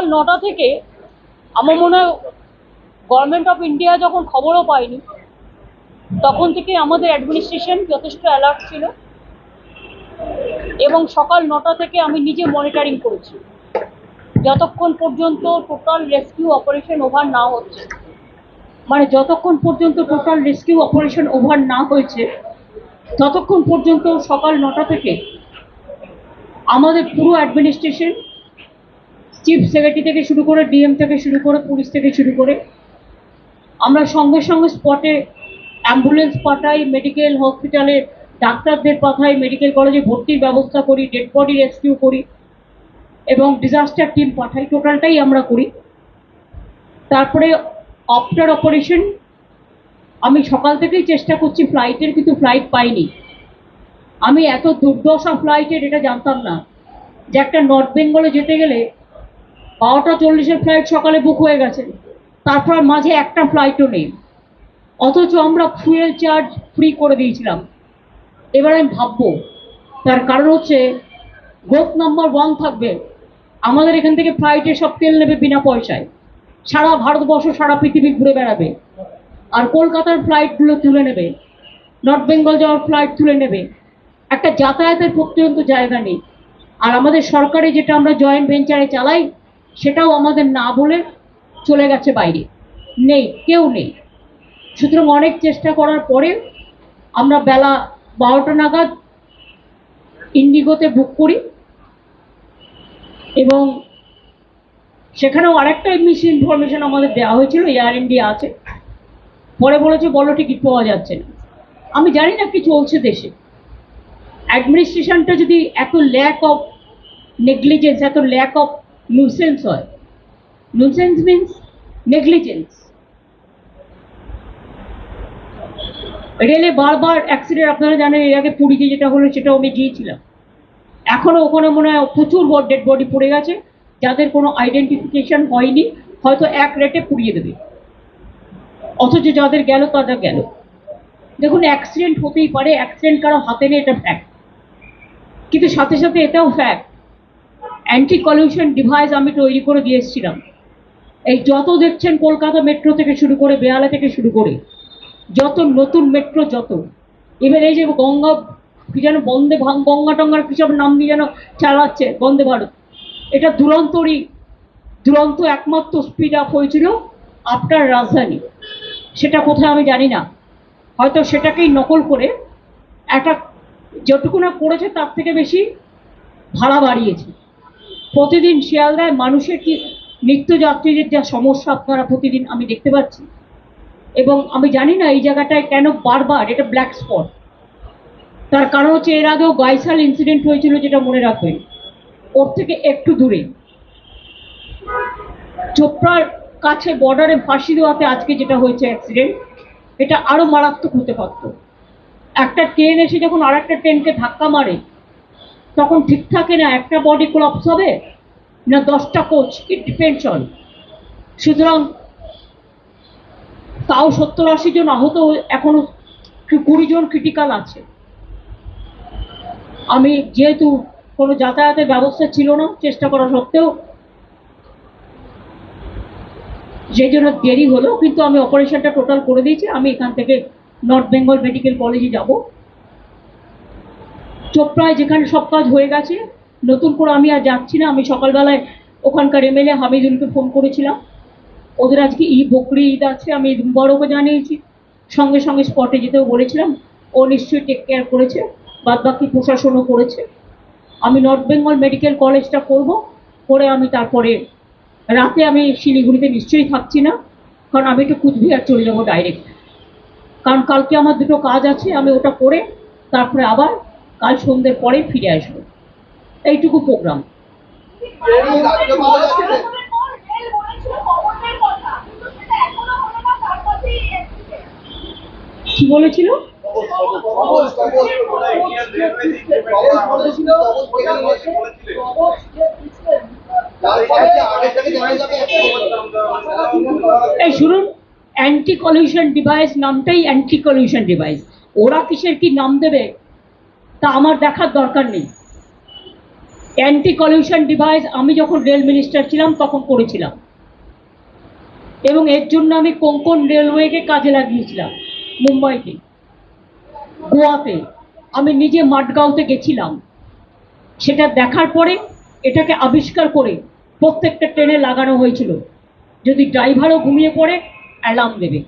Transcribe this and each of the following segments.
সকাল নটা থেকে আমার মনে হয় গভর্নমেন্ট অফ ইন্ডিয়া যখন খবরও পাইনি তখন থেকে আমাদের অ্যাডমিনিস্ট্রেশন যথেষ্ট অ্যালার্ট ছিল এবং সকাল নটা থেকে আমি নিজে মনিটরিং করেছি। যতক্ষণ পর্যন্ত টোটাল রেস্কিউ অপারেশন ওভার না হচ্ছে মানে যতক্ষণ পর্যন্ত টোটাল রেস্কিউ অপারেশন ওভার না হয়েছে, ততক্ষণ পর্যন্ত সকাল নটা থেকে আমাদের পুরো অ্যাডমিনিস্ট্রেশন চিফ সেক্রেটারি থেকে শুরু করে ডিএম থেকে শুরু করে পুলিশ থেকে শুরু করে, আমরা সঙ্গে সঙ্গে স্পটে অ্যাম্বুলেন্স পাঠাই মেডিকেল হসপিটালে ডাক্তারদের পাঠাই মেডিকেল কলেজে ভর্তির ব্যবস্থা করি ডেড বডি রেস্কিউ করি এবং ডিজাস্টার টিম পাঠাই। টোটালটাই আমরা করি। তারপরে আফটার অপারেশন আমি সকাল থেকেই চেষ্টা করছি ফ্লাইটের কিন্তু ফ্লাইট পাইনি। আমি এত দুর্দশা ফ্লাইটের এটা জানতাম না। যে একটা নর্থ বেঙ্গলে যেতে গেলে বারোটা চল্লিশের ফ্লাইট সকালে বুক হয়ে গেছে। তারপর মাঝে একটা ফ্লাইটও নেই। অথচ আমরা ফুয়েল চার্জ ফ্রি করে দিয়েছিলাম। এবার আমি ভাববো, তার কারণ হচ্ছে গ্রোথ নাম্বার ওয়ান থাকবে। আমাদের এখান থেকে ফ্লাইটে সব তেল নেবে বিনা পয়সায়। সারা ভারতবর্ষ, সারা পৃথিবী ঘুরে বেড়াবে। আর কলকাতার ফ্লাইটগুলো তুলে নেবে। নর্থ বেঙ্গল যাওয়ার ফ্লাইট তুলে নেবে। একটা যাতায়াতের পর্যন্ত জায়গা নেই। আর আমাদের সরকারি যেটা আমরা জয়েন্ট ভেঞ্চারে চালাই সেটাও আমাদের না বলে চলে গেছে বাইরে। নেই, কেউ নেই। সুতরাং অনেক চেষ্টা করার পরে আমরা বেলা বারোটা নাগাদ ইন্ডিগোতে বুক করি এবং সেখানেও আরেকটা মিস ইনফরমেশন আমাদের দেওয়া হয়েছিল এয়ার ইন্ডিয়া আছে। পরে বলেছে, বলো টিকিট পাওয়া যাচ্ছে না। আমি জানি না কি চলছে দেশে। অ্যাডমিনিস্ট্রেশনটা যদি এত ল্যাক অফ নেগলিজেন্স এত ল্যাক অফ নুসেন্স হয়। নুসেন্স মিন্স নেগলিজেন্স রেলে বারবার অ্যাক্সিডেন্ট আপনারা জানেন, এর আগে পুরীতে যেটা হলো, সেটাও আমি গিয়েছিলাম। এখনও ওখানে মনে হয় প্রচুর ডেড বডি পড়ে গেছে। যাদের কোনো আইডেন্টিফিকেশন হয়নি, হয়তো এক রেটে পুড়িয়ে দেবে। অথচ যাদের গেল, তাদের গেল। দেখুন অ্যাক্সিডেন্ট হতেই পারে অ্যাক্সিডেন্ট কারও হাতে নেই, এটা ফ্যাক্ট কিন্তু সাথে সাথে এটাও ফ্যাক্ট অ্যান্টি কলিউশন ডিভাইস আমি তৈরি করে দিয়ে এসেছিলাম এই যত দেখছেন কলকাতা মেট্রো থেকে শুরু করে বেহালা থেকে শুরু করে, যত নতুন মেট্রো যত এবার এই যে গঙ্গা কি যেন বন্দে গঙ্গা টঙ্গার কী সব নাম দিয়ে যেন চালাচ্ছে বন্দে ভারত, এটা দুরন্তরই, দুরন্ত একমাত্র স্পিড আপ হয়েছিল আফটার রাজধানী। সেটা কোথায় আমি জানি না। হয়তো সেটাকেই নকল করে একটা যেটুকু না করেছে তার থেকে বেশি ভাড়া বাড়িয়েছে। প্রতিদিন শিয়ালদায় মানুষের কি নিত্যযাত্রীদের যা সমস্যা আপনারা প্রতিদিন আমি দেখতে পাচ্ছি? এবং আমি জানি না এই জায়গাটায় কেন বারবার এটা ব্ল্যাক স্পট তার কারণ হচ্ছে এর আগেও গাইসাল ইনসিডেন্ট হয়েছিল যেটা মনে রাখবেন। ওর থেকে একটু দূরে। চোপড়ার কাছে বর্ডারে ফাঁসি দেওয়াতে আজকে যেটা হয়েছে অ্যাক্সিডেন্ট এটা আরও মারাত্মক হতে পারত। একটা ট্রেন এসে যখন আর একটা ট্রেনকে ধাক্কা মারে তখন ঠিক থাকে না একটা বডি কোলাপস হবে না দশটা কোচ ইট ডিপেন্ডস অন সুতরাং তাও সত্তর আশি জন আহত এখনও কুড়ি জন ক্রিটিক্যাল আছে। আমি যেহেতু কোনো যাতায়াতের ব্যবস্থা ছিল না, চেষ্টা করা সত্ত্বেও সেই জন্য দেরি হলো, কিন্তু আমি অপারেশনটা টোটাল করে দিয়েছি। আমি এখান থেকে নর্থ বেঙ্গল মেডিকেল কলেজে যাব। চোপড়ায় যেখানে সব কাজ হয়ে গেছে, নতুন করে আমি আর যাচ্ছি না। আমি সকালবেলায় ওখানকার এমএলএ হামিদুলকে ফোন করেছিলাম। ওদের আজকে ই বকরি ঈদ আছে, আমি বড়কে জানিয়েছি। সঙ্গে সঙ্গে স্পটে যেতেও বলেছিলাম। ও নিশ্চয়ই টেক কেয়ার করেছে বাদ বাকি প্রশাসনও করেছে। আমি নর্থ বেঙ্গল মেডিকেল কলেজটা করব, করে আমি তারপরে রাতে আমি শিলিগুড়িতে নিশ্চয়ই থাকছি না, কারণ আমি একটু কুচবিহার চলে যাব ডাইরেক্ট কারণ কালকে আমার দুটো কাজ আছে, আমি ওটা করে তারপরে আবার কাল সন্ধ্যের পরে ফিরে আসব। এইটুকু প্রোগ্রাম? কি বলেছিল? এই শুনুন অ্যান্টি কলিউশন ডিভাইস নামটাই অ্যান্টি কলিউশন ডিভাইস ওরা কিসের কি নাম দেবে? তা আমার দেখার দরকার নেই। অ্যান্টি কলিউশন ডিভাইস আমি যখন রেল মিনিস্টার ছিলাম, তখন করেছিলাম। এবং এর জন্য আমি কোঙ্কন রেলওয়েকে কাজে লাগিয়েছিলাম মুম্বাইতে গোয়াতে। আমি নিজে মাডগাঁওতে গেছিলাম। সেটা দেখার পরে এটাকে আবিষ্কার করে প্রত্যেকটা ট্রেনে লাগানো হয়েছিল। যদি ড্রাইভারও ঘুমিয়ে পড়ে অ্যালার্ম দেবে।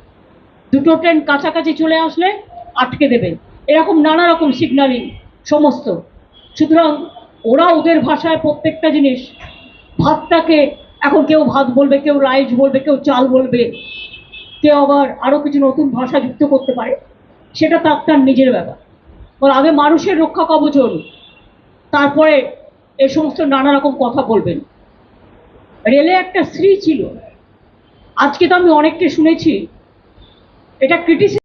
দুটো ট্রেন কাছাকাছি চলে আসলে আটকে দেবে। এরকম নানা রকম সিগন্যালিং সমস্ত। সুতরাং ওরা ওদের ভাষায় প্রত্যেকটা জিনিস, ভাতটাকে এখন কেউ ভাত বলবে, কেউ রাইস বলবে, কেউ চাল বলবে, কেউ আবার আরও কিছু নতুন ভাষা যুক্ত করতে পারে, সেটা তার তার নিজের ব্যাপার। বল আগে মানুষের রক্ষা কবচন তারপরে এ সমস্ত নানা রকম কথা বলবেন। রেলে একটা স্ত্রী ছিল। আজকে তো আমি অনেককে শুনেছি, এটা ক্রিটিসিজম